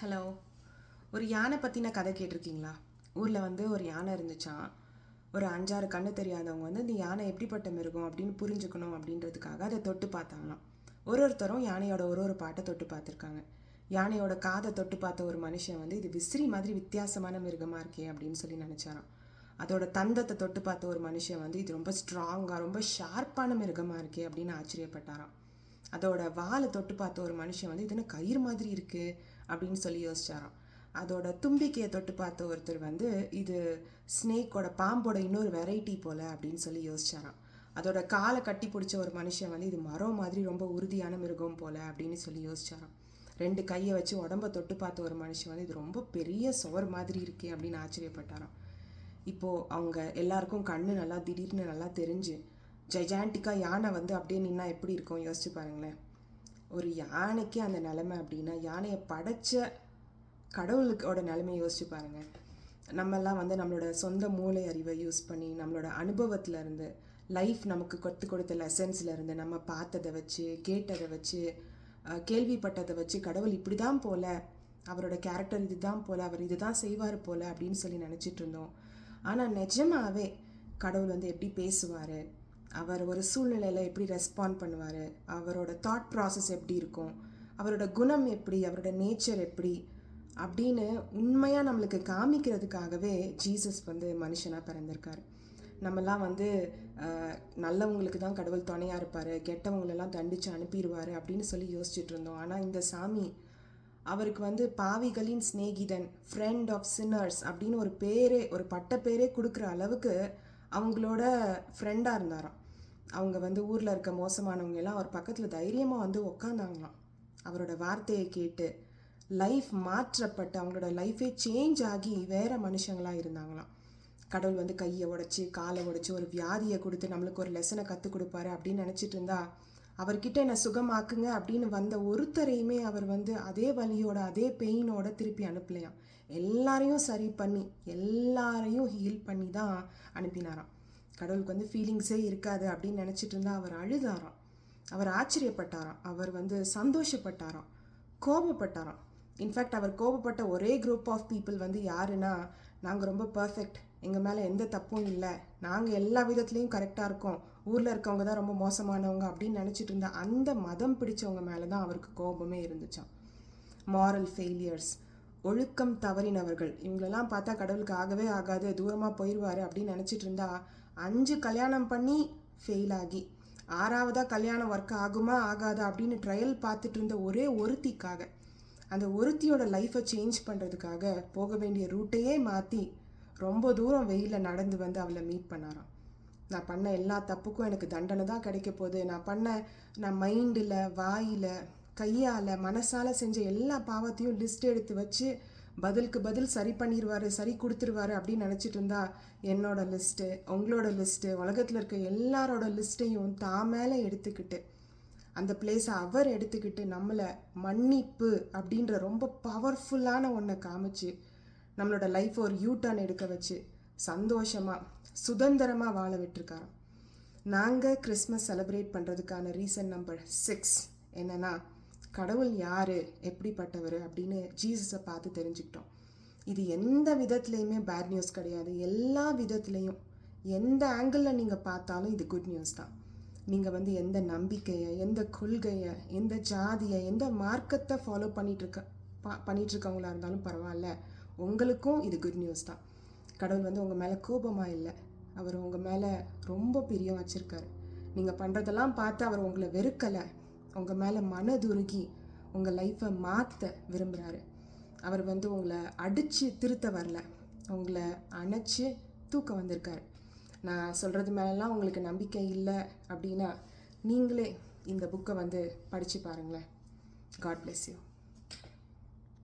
Hello ஒரு யானை பற்றின கதை கேட்டிருக்கீங்களா? ஊரில் வந்து ஒரு யானை இருந்துச்சான் ஒரு அஞ்சாறு கண்ணு தெரியாதவங்க வந்து இந்த யானை எப்படிப்பட்ட மிருகம் அப்படின்னு புரிஞ்சுக்கணும் அப்படின்றதுக்காக அதை தொட்டு பார்த்தாங்களாம். ஒரு ஒருத்தரும் யானையோட ஒரு ஒரு பாட்டை தொட்டு பார்த்துருக்காங்க. யானையோட காதை தொட்டு பார்த்த ஒரு மனுஷன் வந்து இது விசிறி மாதிரி வித்தியாசமான மிருகமாக இருக்கே அப்படின்னு சொல்லி நினச்சாராம். அதோட தந்தத்தை தொட்டு பார்த்த ஒரு மனுஷன் வந்து இது ரொம்ப ஸ்ட்ராங்காக ரொம்ப ஷார்ப்பான மிருகமாக இருக்கே அப்படின்னு ஆச்சரியப்பட்டாராம். அதோட வாலை தொட்டு பார்த்த ஒரு மனுஷன் வந்து இதுன்னு கயிறு மாதிரி இருக்குது அப்படின்னு சொல்லி யோசிச்சாராம். அதோட தும்பிக்கையை தொட்டு பார்த்த ஒருத்தர் வந்து இது ஸ்னேக்கோட பாம்போட இன்னொரு வெரைட்டி போல் அப்படின்னு சொல்லி யோசிச்சாராம். அதோட காலை கட்டி பிடிச்ச ஒரு மனுஷன் வந்து இது மரம் மாதிரி ரொம்ப உறுதியான மிருகம் போல் அப்படின்னு சொல்லி யோசிச்சாராம். ரெண்டு கையை வச்சு உடம்ப தொட்டு பார்த்த ஒரு மனுஷன் வந்து இது ரொம்ப பெரிய சுவர் மாதிரி இருக்கே அப்படின்னு ஆச்சரியப்பட்டாராம். இப்போது அவங்க எல்லாருக்கும் கண்ணு நல்லா திடீர்னு நல்லா தெரிஞ்சு ஜெஜாண்டிக்காக யானை வந்து அப்படியே நின்னா எப்படி இருக்கும்? யோசிச்சு பாருங்களேன். ஒரு யானைக்கு அந்த நிலமை அப்படின்னா யானையை படைச்ச கடவுளுக்கோட நிலைமையை யோசிச்சு பாருங்கள் நம்மெல்லாம் வந்து நம்மளோட சொந்த மூளை அறிவை யூஸ் பண்ணி நம்மளோட அனுபவத்திலேருந்து லைஃப் நமக்கு கற்றுக் கொடுத்த லெசன்ஸ்லேருந்து நம்ம பார்த்ததை வச்சு கேட்டதை வச்சு கேள்விப்பட்டதை வச்சு கடவுள் இப்படி தான் போல அவரோட கேரக்டர் இதுதான் போல் அவர் இதுதான் செய்வார் போல் அப்படின்னு சொல்லி நினச்சிட்டு இருந்தோம். ஆனால் நிஜமாகவே கடவுள் வந்து எப்படி பேசுவார்? அவர் ஒரு சூழ்நிலையில் எப்படி ரெஸ்பாண்ட் பண்ணுவார்? அவரோட தாட் ப்ராசஸ் எப்படி இருக்கும்? அவரோட குணம் எப்படி? அவரோட நேச்சர் எப்படி? அப்படின்னு உண்மையாக நம்மளுக்கு காமிக்கிறதுக்காகவே ஜீசஸ் வந்து மனுஷனாக பிறந்திருக்காரு. நம்மலாம் வந்து நல்லவங்களுக்கு தான் கடவுள் துணையாக இருப்பார். கெட்டவங்களெல்லாம் தண்டித்து அனுப்பிடுவார் அப்படின்னு சொல்லி யோசிச்சுட்டு இருந்தோம். ஆனால் இந்த சாமி அவருக்கு வந்து பாவிகளின் சிநேகிதன் ஃப்ரெண்ட் ஆஃப் சின்னர்ஸ் அப்படின்னு ஒரு பேரே ஒரு பட்ட பேரே கொடுக்குற அளவுக்கு அவங்களோட ஃப்ரெண்டாக இருந்தாராம். அவங்க வந்து ஊரில் இருக்க மோசமானவங்க எல்லாம் அவர் பக்கத்தில் தைரியமாக வந்து உக்காந்தாங்களாம். அவரோட வார்த்தையை கேட்டு லைஃப் மாற்றப்பட்டு அவங்களோட லைஃபே சேஞ்ச் ஆகி வேறு மனுஷங்களாக இருந்தாங்களாம். கடவுள் வந்து கையை உடைச்சி காலை உடைச்சி ஒரு வியாதியை கொடுத்து நம்மளுக்கு ஒரு லெசனை கற்றுக் கொடுப்பாரு அப்படின்னு நினச்சிட்டு இருந்தா அவர்கிட்ட என்னை சுகமாக்குங்க அப்படின்னு வந்த ஒருத்தரையுமே அவர் வந்து அதே வலியோட அதே பெயினோட திருப்பி அனுப்பலையாம். எல்லாரையும் சரி பண்ணி எல்லாரையும் ஹீல் பண்ணி தான் அனுப்பினாராம். கடவுளுக்கு வந்து ஃபீலிங்ஸே இருக்காது அப்படின்னு நினச்சிட்டு இருந்தால் அவர் அழுதாராம். அவர் ஆச்சரியப்பட்டாராம். அவர் வந்து சந்தோஷப்பட்டாராம். கோபப்பட்டாராம். இன்ஃபேக்ட் அவர் கோபப்பட்ட ஒரே குரூப் ஆஃப் பீப்புள் வந்து யாருன்னா நாங்கள் ரொம்ப பர்ஃபெக்ட் எங்கள் மேலே எந்த தப்பும் இல்லை. நாங்கள் எல்லா விதத்துலேயும் கரெக்டாக இருக்கோம். ஊரில் இருக்கவங்க தான் ரொம்ப மோசமானவங்க அப்படின்னு நினச்சிட்டு இருந்த அந்த மதம் பிடிச்சவங்க மேலே தான் அவருக்கு கோபமே இருந்துச்சாம். மாரல் ஃபெயிலியர்ஸ் ஒழுக்கம் தவறினவர்கள். இவங்களெல்லாம் பார்த்தா கடவுளுக்கு ஆகவே ஆகாது தூரமாக போயிடுவார் அப்படின்னு நினச்சிட்டு இருந்தா அஞ்சு கல்யாணம் பண்ணி ஃபெயில் ஆகி ஆறாவதாக கல்யாணம் ஒர்க் ஆகுமா ஆகாதா அப்படின்னு ட்ரையல் பார்த்துட்டு இருந்த ஒரே ஒருத்திக்காக அந்த ஒருத்தியோட லைஃப்பை சேஞ்ச் பண்ணுறதுக்காக போக வேண்டிய ரூட்டையே மாற்றி ரொம்ப தூரம் வெயிலில் நடந்து வந்து அவளை மீட் பண்ணாராம். நான் பண்ண எல்லா தப்புக்கும் எனக்கு தண்டனை தான் கிடைக்க போகுது. நான் பண்ண நான் மைண்டில் வாயில் கையால் மனசால் செஞ்ச எல்லா பாவத்தையும் லிஸ்ட் எடுத்து வச்சு பதிலுக்கு பதில் சரி பண்ணிடுவாரு சரி கொடுத்துருவாரு அப்படின்னு நினச்சிட்டு இருந்தா என்னோட லிஸ்ட்டு உங்களோட லிஸ்ட்டு உலகத்தில் இருக்க எல்லாரோட லிஸ்ட்டையும் தான் மேலே எடுத்துக்கிட்டு அந்த பிளேஸை அவர் எடுத்துக்கிட்டு நம்மளை மன்னிப்பு அப்படின்ற ரொம்ப பவர்ஃபுல்லான ஒன்றை காமிச்சு நம்மளோட லைஃப் ஒரு யூ டர்ன் எடுக்க வச்சு சந்தோஷமாக சுதந்திரமாக வாழ விட்டுருக்காராம். நாங்கள் கிறிஸ்மஸ் செலிப்ரேட் பண்ணுறதுக்கான ரீசன் நம்பர் சிக்ஸ் என்னென்னா கடவுள் யார்? எப்படிப்பட்டவர்? அப்படின்னு ஜீசஸை பார்த்து தெரிஞ்சுக்கிட்டோம். இது எந்த விதத்துலேயுமே பேட் நியூஸ் கிடையாது. எல்லா விதத்துலேயும். எந்த ஆங்கிளில் நீங்கள் பார்த்தாலும் இது குட் நியூஸ் தான். நீங்கள் வந்து எந்த நம்பிக்கையை எந்த கொள்கையை எந்த ஜாதியை எந்த மார்க்கத்தை ஃபாலோ பண்ணிகிட்ருக்க பா பண்ணிகிட்ருக்கவங்களா இருந்தாலும் பரவாயில்ல. உங்களுக்கும் இது குட் நியூஸ் தான். கடவுள் வந்து உங்கள் மேலே கோபமாக இல்லை. அவர் உங்கள் மேலே ரொம்ப பிரியம் வச்சுருக்காரு. நீங்கள் பண்ணுறதெல்லாம் பார்த்து அவர் உங்களை வெறுக்கலை. உங்கள் மேலே மனதுருகி உங்கள் லைஃப்பை மாற்ற விரும்புகிறாரு அவர் வந்து உங்களை அடித்து திருத்த வரல. உங்களை அணைச்சி தூக்க வந்திருக்கார். நான் சொல்கிறது மேலெல்லாம் உங்களுக்கு நம்பிக்கை இல்லை அப்படின்னா நீங்களே இந்த புக்கை வந்து படித்து பாருங்களேன். God bless you